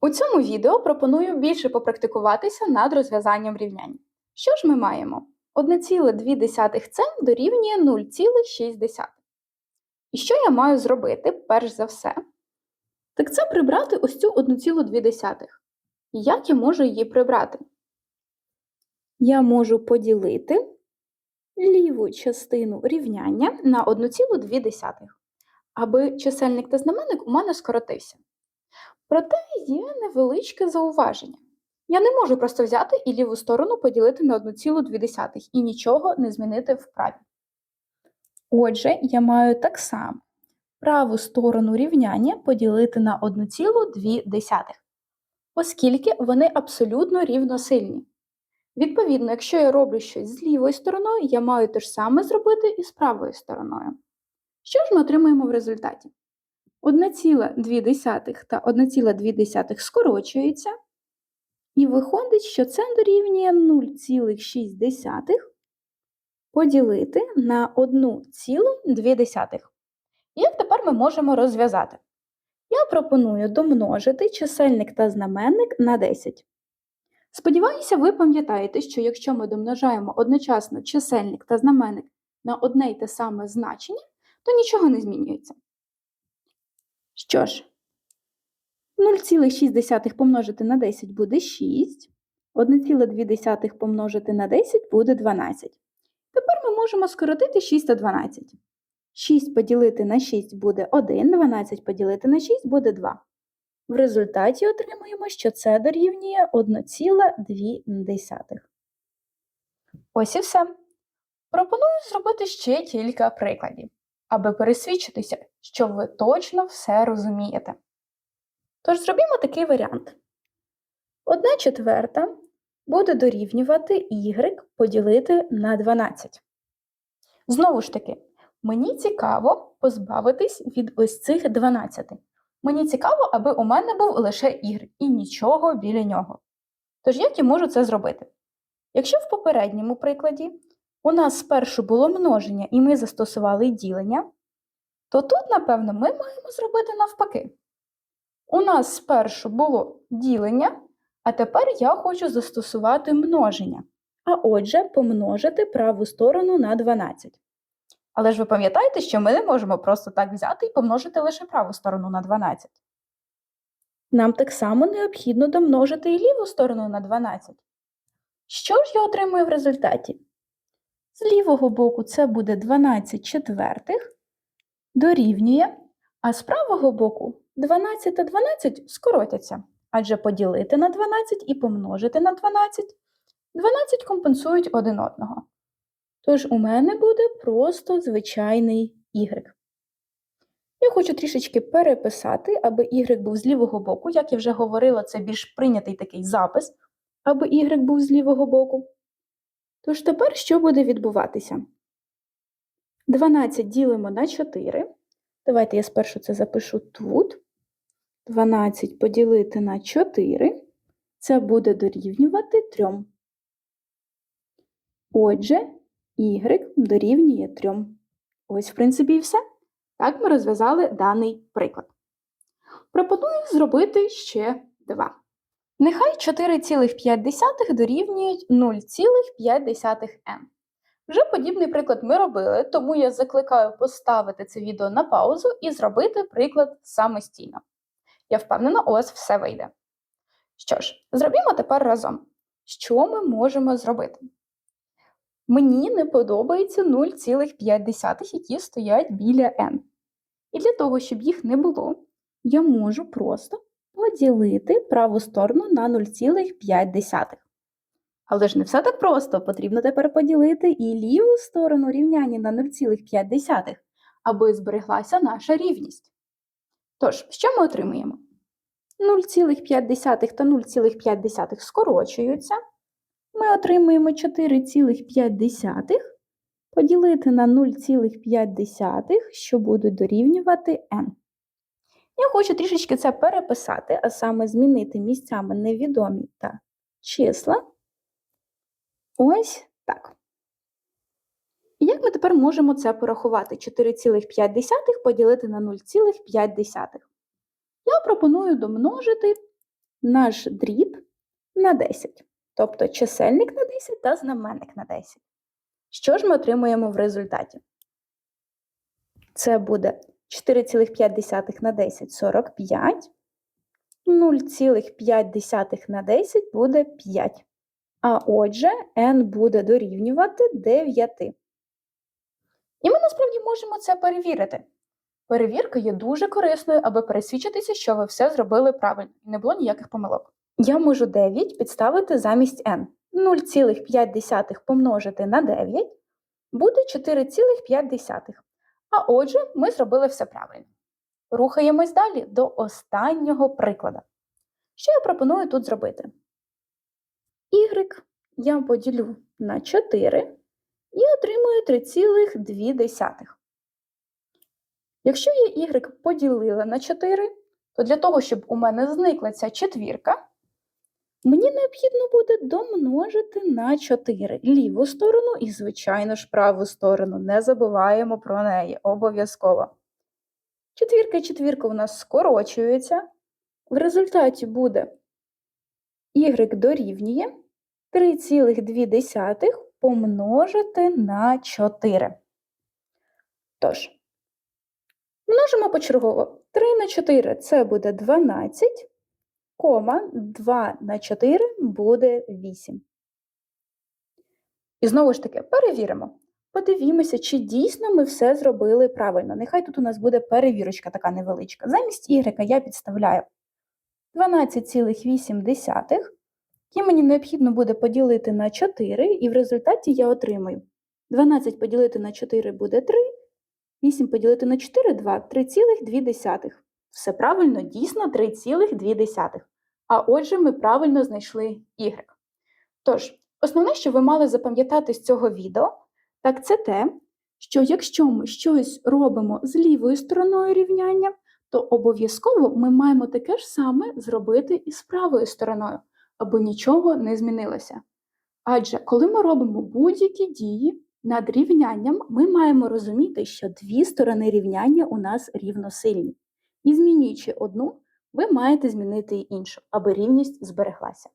У цьому відео пропоную більше попрактикуватися над розв'язанням рівнянь. Що ж ми маємо? 1,2 це дорівнює 0,6. І що я маю зробити, перш за все? Так це прибрати ось цю 1,2. І як я можу її прибрати? Я можу поділити ліву частину рівняння на 1,2, аби чисельник та знаменник у мене скоротився. Проте є невеличке зауваження. Я не можу просто взяти і ліву сторону поділити на 1,2 і нічого не змінити в праві. Отже, я маю так само праву сторону рівняння поділити на 1,2, оскільки вони абсолютно рівносильні. Відповідно, якщо я роблю щось з лівою стороною, я маю те ж саме зробити і з правою стороною. Що ж ми отримуємо в результаті? 1,2 та 1,2 скорочуються, і виходить, що це дорівнює 0,6 поділити на 1,2. Як тепер ми можемо розв'язати? Я пропоную домножити чисельник та знаменник на 10. Сподіваюся, ви пам'ятаєте, що якщо ми домножаємо одночасно чисельник та знаменник на одне й те саме значення, то нічого не змінюється. Що ж, 0,6 помножити на 10 буде 6, 1,2 помножити на 10 буде 12. Тепер ми можемо скоротити 6 та 12. 6 поділити на 6 буде 1, 12 поділити на 6 буде 2. В результаті отримуємо, що це дорівнює 1,2. Ось і все. Пропоную зробити ще кілька прикладів, аби пересвідчитися, що ви точно все розумієте. Тож зробімо такий варіант. 1 четверта буде дорівнювати y поділити на 12. Знову ж таки, мені цікаво позбавитись від ось цих 12. Мені цікаво, аби у мене був лише y і нічого біля нього. Тож як я можу це зробити? Якщо в попередньому прикладі у нас спершу було множення і ми застосували ділення, то тут, напевно, ми маємо зробити навпаки. У нас спершу було ділення, а тепер я хочу застосувати множення. А отже, помножити праву сторону на 12. Але ж ви пам'ятаєте, що ми не можемо просто так взяти і помножити лише праву сторону на 12. Нам так само необхідно домножити і ліву сторону на 12. Що ж я отримую в результаті? З лівого боку це буде 12 четвертих, дорівнює, а з правого боку 12 та 12 скоротяться, адже поділити на 12 і помножити на 12 12 компенсують один одного. Тож у мене буде просто звичайний y. Я хочу трішечки переписати, аби y був з лівого боку. Як я вже говорила, це більш прийнятий такий запис, аби y був з лівого боку. Тож тепер що буде відбуватися? 12 ділимо на 4. Давайте я спершу це запишу тут. 12 поділити на 4. Це буде дорівнювати 3. Отже, y дорівнює 3. Ось, в принципі, і все. Так ми розв'язали даний приклад. Пропоную зробити ще два. Нехай 4,5 дорівнюють 0,5n. Вже подібний приклад ми робили, тому я закликаю поставити це відео на паузу і зробити приклад самостійно. Я впевнена, у вас все вийде. Що ж, зробімо тепер разом. Що ми можемо зробити? Мені не подобається 0,5, які стоять біля n. І для того, щоб їх не було, я можу просто поділити праву сторону на 0,5. Але ж не все так просто, потрібно тепер поділити і ліву сторону рівняння на 0,5, аби збереглася наша рівність. Тож, що ми отримуємо? 0,5 та 0,5 скорочуються. Ми отримуємо 4,5 поділити на 0,5, що будуть дорівнювати n. Я хочу трішечки це переписати, а саме змінити місцями невідомі та числа. Ось так. І як ми тепер можемо це порахувати? 4,5 поділити на 0,5. Я пропоную домножити наш дріб на 10, тобто чисельник на 10 та знаменник на 10. Що ж ми отримуємо в результаті? Це буде 4,5 на 10 – 45, 0,5 на 10 буде 5. А отже, n буде дорівнювати 9. І ми насправді можемо це перевірити. Перевірка є дуже корисною, аби пересвідчитися, що ви все зробили правильно і не було ніяких помилок. Я можу 9 підставити замість n. 0,5 помножити на 9 буде 4,5. А отже, ми зробили все правильно. Рухаємось далі до останнього прикладу. Що я пропоную тут зробити? Y я поділю на 4 і отримую 3,2. Якщо я y поділила на 4, то для того, щоб у мене зникла ця четвірка, мені необхідно буде домножити на 4 ліву сторону і, звичайно ж, праву сторону. Не забуваємо про неї обов'язково. Четвірка і четвірка у нас скорочується. В результаті буде y дорівнює 3,2 помножити на 4. Тож, множимо почергово. 3 на 4 це буде 12, кома 2 на 4 буде 8. І знову ж таки, перевіримо. Подивімося, чи дійсно ми все зробили правильно. Нехай тут у нас буде перевірочка така невеличка. Замість y я підставляю 12,8, які мені необхідно буде поділити на 4, і в результаті я отримаю 12 поділити на 4 буде 3, 8 поділити на 4 2, 3,2. Все правильно, дійсно 3,2. А отже, ми правильно знайшли y. Тож, основне, що ви мали запам'ятати з цього відео, так це те, що якщо ми щось робимо з лівою стороною рівняння, то обов'язково ми маємо таке ж саме зробити і з правою стороною, аби нічого не змінилося. Адже коли ми робимо будь-які дії над рівнянням, ми маємо розуміти, що дві сторони рівняння у нас рівносильні. І змінюючи одну, ви маєте змінити й іншу, аби рівність збереглася.